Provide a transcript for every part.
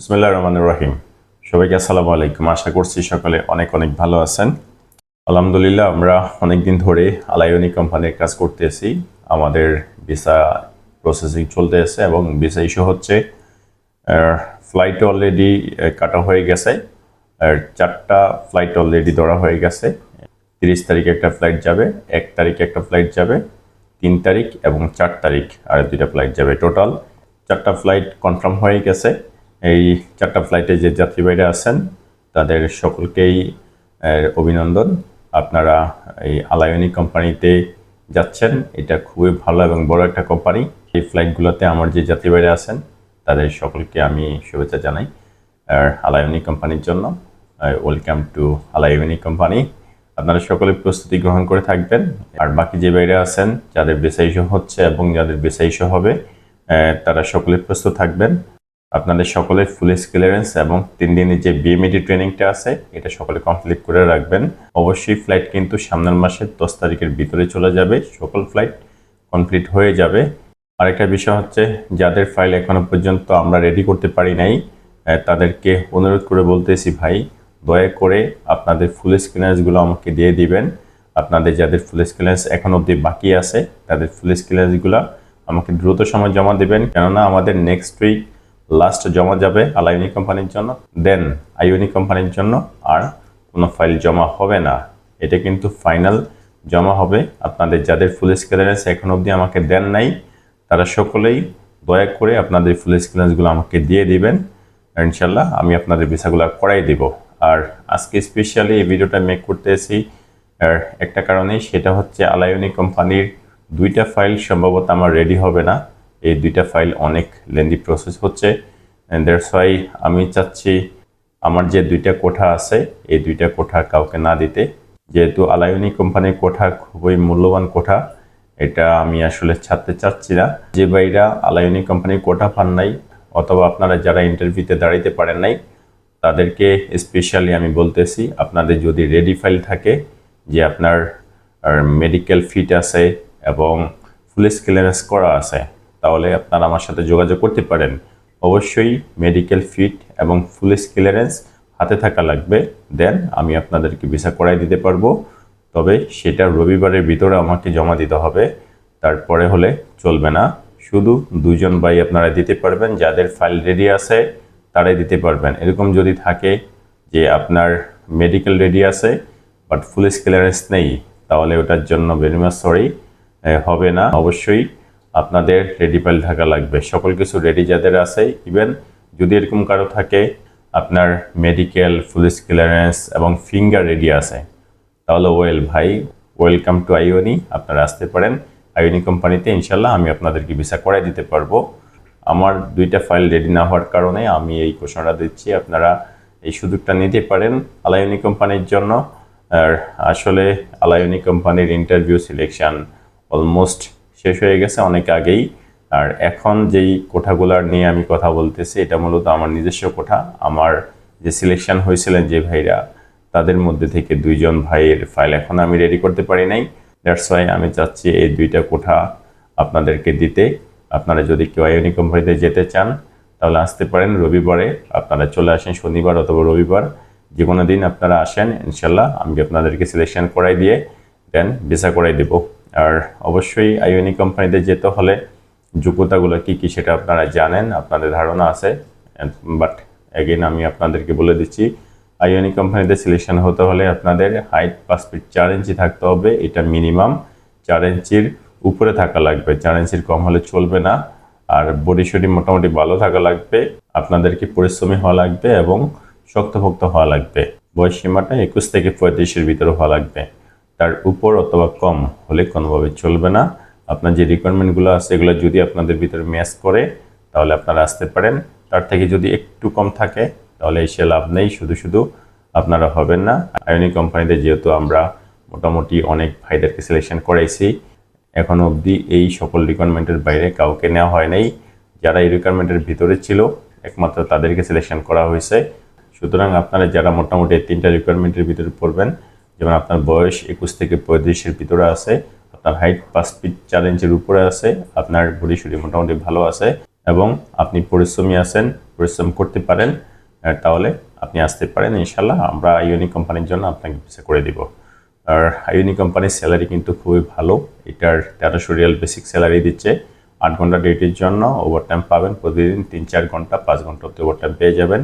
বিসমুল্লাহ রহমান রহিম। সবাইকে আসসালামু আলাইকুম। আশা করছি সকালে অনেক অনেক ভালো আছেন। আলহামদুলিল্লাহ, আমরা অনেক দিন ধরে আলাইনি কোম্পানির কাজ করতেছি আমাদের ভিসা প্রসেসিং চলতে আছে এবং ভিসা ইস্যু হচ্ছে ফ্লাইট অলরেডি কাটা হয়ে গেছে। আর চারটা ফ্লাইট অলরেডি ধরা হয়ে গেছে। তিরিশ তারিখে একটা ফ্লাইট যাবে, এক তারিখে একটা ফ্লাইট যাবে, তিন তারিখ এবং চার তারিখ আর দুইটা ফ্লাইট যাবে টোটাল চারটা ফ্লাইট কনফার্ম হয়ে গেছে। এই চারটা ফ্লাইটে যে যাত্রীবাহীরা আছেন, তাদের সকলকেই অভিনন্দন। আপনারা এই আলায়নি কোম্পানিতে যাচ্ছেন। এটা খুবই ভালো এবং বড় একটা কোম্পানি এই ফ্লাইটগুলোতে আমার যে যাত্রীবাহীরা আছেন, তাদের সকলকে আমি শুভেচ্ছা জানাই। আর আলায়নি কোম্পানির জন্য ওয়েলকাম টু আলায়নি কোম্পানি আপনারা সকলে প্রস্তুতি গ্রহণ করে থাকবেন। আর বাকি যে বাইরে আছেন, যাদের বেসা হচ্ছে এবং যাদের বেসা হবে তারা সকলে প্রস্তুত থাকবেন। আপনাদের সকলের ফুল ক্লিয়ারেন্স এবং তিন দিনের যে বিএমইডি ট্রেনিংটা আছে, এটা সকলে কমপ্লিট করে রাখবেন। অবশ্যই ফ্লাইট কিন্তু সামনের মাসের দশ তারিখের ভিতরে চলে যাবে। সকল ফ্লাইট কমপ্লিট হয়ে যাবে। আরেকটা বিষয় হচ্ছে, যাদের ফাইল এখনও পর্যন্ত আমরা রেডি করতে পারি নাই তাদেরকে অনুরোধ করে বলতেছি ভাই, দয়া করে আপনাদের ফুল স্ক্রিনেন্সগুলো আমাকে দিয়ে দিবেন। আপনাদের যাদের ফুল স্ক্রিনেন্স এখন অবধি বাকি আছে, তাদের ফুল স্ক্রিনেন্সগুলো আমাকে দ্রুত সময় জমা দেবেন। কেননা আমাদের নেক্সট উইক লাস্ট জমা যাবে আলাইনি কোম্পানির জন্য দেন আইওনি কোম্পানির জন্য, আর কোনো ফাইল জমা হবে না। এটা কিন্তু ফাইনাল জমা হবে। আপনাদের যাদের ফুল স্ক্রিনেন্স এখন অবধি আমাকে দেন নাই। তারা সকলেই দয়া করে আপনাদের ফুল স্ক্রিনেন্সগুলো আমাকে দিয়ে দিবেন। ইনশাল্লাহ আমি আপনাদের ভিসাগুলো করাই দিব। আর আজকে স্পেশালি এই ভিডিওটা মেক করতে এসেছি। আর একটা কারণে সেটা হচ্ছে আলায়নি কোম্পানির দুইটা ফাইল সম্ভবত আমার রেডি হবে না। এই দুইটা ফাইল অনেক লেন্দি প্রসেস হচ্ছে দ্যাটস ওয়াই আমি চাচ্ছি আমার যে দুইটা কোঠা আছে, এই দুইটা কোঠা কাউকে না দিতে। যেহেতু আলায়নি কোম্পানির কোঠা খুবই মূল্যবান কোঠা, এটা আমি আসলে ছাড়তে চাচ্ছি না। যে ভাইরা আলায়নি কোম্পানির কোঠা পান নাই, অথবা আপনারা যারা ইন্টারভিউতে দাঁড়াইতে পারেন নাই, তাদেরকে স্পেশালি আমি বলতেছি, আপনাদের যদি রেডি ফাইল থাকে যে আপনার মেডিকেল ফিট আছে এবং পুলিশ ক্লিয়ারেন্স করা আছে তাহলে আপনারা আমার সাথে যোগাযোগ করতে পারেন। অবশ্যই মেডিকেল ফিট এবং পুলিশ ক্লিয়ারেন্স হাতে থাকা লাগবে। দেন আমি আপনাদেরকে ভিসা করাই দিতে পারব। তবে সেটা রবিবারের ভিতরে আমাকে জমা দিতে হবে। তারপরে হলে চলবে না। শুধু দুজন ভাই আপনারা দিতে পারবেন, যাদের ফাইল রেডি আছে, তারাই দিতে পারবেন। এরকম যদি থাকে যে আপনার মেডিকেল রেডি আছে বাট পুলিশ ক্লিয়ারেন্স নেই, তাহলে ওটার জন্য ভেরি মাচ সরি হবে না। অবশ্যই আপনাদের রেডি ফাইল থাকা লাগবে। সকল কিছু রেডি যাদের আছে ইভেন যদি এরকম কারও থাকে, আপনার মেডিকেল পুলিশ ক্লিয়ারেন্স এবং ফিঙ্গার রেডি আছে, তাহলে ওয়েল ভাই ওয়েলকাম টু আইওনি আপনারা আসতে পারেন। আইওনি কোম্পানিতে ইনশাল্লাহ আমি আপনাদেরকে ভিসা করাই দিতে পারব। আমার দুইটা ফাইল রেডি না হওয়ার কারণে আমি এই ঘোষণাটা দিচ্ছি, আপনারা এই সুযোগটা নিতে পারেন আলায়নি কোম্পানির জন্য। আর আসলে আলায়নি কোম্পানির ইন্টারভিউ সিলেকশন অলমোস্ট শেষ হয়ে গেছে অনেক আগেই। আর এখন যেই কোঠাগুলার নিয়ে আমি কথা বলতেছি, এটা মূলত আমার নিজস্ব কোঠা। আমার যে সিলেকশন হয়েছিলেন যে ভাইরা, তাদের মধ্যে থেকে দুইজন ভাইয়ের ফাইল এখন আমি রেডি করতে পারি নাই। দ্যাটস ওয়াই আমি চাচ্ছি এই দুইটা কোঠা আপনাদেরকে দিতে। আপনারা যদি কেউ আইওনি কোম্পানিতে যেতে চান, তাহলে আসতে পারেন রবিবারে। আপনারা চলে আসেন শনিবার অথবা রবিবার। যে কোনো দিন আপনারা আসেন, ইনশাল্লাহ আমি আপনাদেরকে সিলেকশন করাই দিয়ে, দেন ভিসা করাই দেব। আর অবশ্যই আইওনি কোম্পানিতে যেতে হলে যোগ্যতাগুলো কী কী সেটা আপনারা জানেন, আপনাদের ধারণা আছে। বাট এগেন আমি আপনাদেরকে বলে দিচ্ছি, আইওনি কোম্পানিতে সিলেকশন হতে হলে আপনাদের হাইট পাঁচ ফিট চার ইঞ্চি থাকতে হবে, এটা মিনিমাম চার ইঞ্চির উপরে থাকা লাগবে, চার ইঞ্চির কম হলে চলবে না। আর বডি শডি মোটামুটি ভালো থাকা লাগবে, আপনাদেরকে পরিশ্রমী হওয়া লাগবে এবং শক্তভক্ত হওয়া লাগবে। বয়স সীমাটা একুশ থেকে পঁয়ত্রিশের ভিতরে হওয়া লাগবে। তার উপর অথবা কম হলে কোনোভাবে চলবে না। আপনার যে রিকোয়ারমেন্টগুলো আছে, এগুলো যদি আপনাদের ভিতরে ম্যাচ করে, তাহলে আপনারা আসতে পারেন। তার থেকে যদি একটু কম থাকে, তাহলে এসে লাভ নেই, শুধু শুধু আপনারা হবেন না। আয়নি কোম্পানিতে যেহেতু আমরা মোটামুটি অনেক ভাইদেরকে সিলেকশন করাইছি এখনও অবধি এই সকল রিকোয়ারমেন্টের বাইরে কাউকে নেওয়া হয় নাই। যারা এই রিকোয়ারমেন্টের ভিতরে ছিল, একমাত্র তাদেরকে সিলেকশন করা হয়েছে। সুতরাং আপনারা যারা মোটামুটি তিনটা রিকোয়ারমেন্টের ভিতরে পড়বেন যেমন আপনার বয়স একুশ থেকে পঁয়ত্রিশের ভিতরে আছে, আপনার হাইট পাঁচ ফিট চার ইঞ্চির উপরে আছে, আপনার বডি শরীর মোটামুটি ভালো আছে এবং আপনি পরিশ্রমী আছেন, পরিশ্রম করতে পারেন তাহলে আপনি আসতে পারেন ইনশাল্লাহ আমরা আইওনি কোম্পানির জন্য আপনাকে ভিসা করে দিব। আর আইওনি কোম্পানির স্যালারি কিন্তু খুবই ভালো, এটার তেরোশো রিয়াল বেসিক স্যালারি দিচ্ছে, আট ঘণ্টা ডিউটির জন্য ওভারটাইম পাবেন, প্রতিদিন তিন চার ঘণ্টা, পাঁচ ঘণ্টা অব্দি ওভারটাইম পেয়ে যাবেন।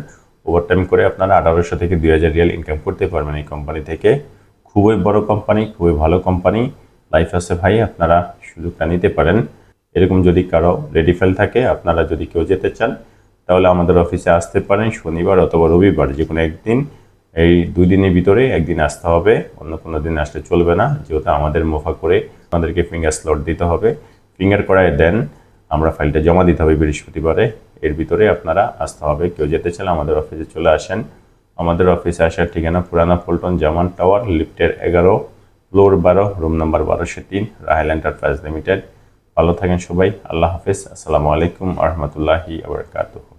ওভারটাইম করে আপনারা আঠারোশো থেকে দুই হাজার রিয়াল ইনকাম করতে পারবেন এই কোম্পানি থেকে। খুবই বড় কোম্পানি খুবই ভালো কোম্পানি লাইফ আছে ভাই, আপনারা সুযোগটা নিতে পারেন। এরকম যদি কারও রেডি ফেল থাকে, আপনারা যদি কেউ যেতে চান, তাহলে আমাদের অফিসে আসতে পারেন। শনিবার অথবা রবিবার যে কোনো একদিন। এই দুই দিনের ভিতরে একদিন আসতে হবে, অন্য কোনো দিন আসলে চলবে না। যেহেতু আমাদের মোফা করে আমাদেরকে ফিঙ্গার স্লট দিতে হবে। ফিঙ্গার করায় দেন, আমরা ফাইলটা জমা দিতে হবে বৃহস্পতিবারে। এর ভিতরে আপনারা আসতে হবে। কেউ যেতে চান আমাদের অফিসে চলে আসেন। আমাদের অফিসে আসার ঠিকানা পুরানা পল্টন জামান টাওয়ার লিফটের এগারো ফ্লোর বারো রুম নাম্বার বারোশো তিন রাহেল এন্টারপ্রাইজ লিমিটেড ভালো থাকেন সবাই, আল্লাহ হাফিজ, আসসালামু আলাইকুম আহমতুল্লাহি আবরকাতুহ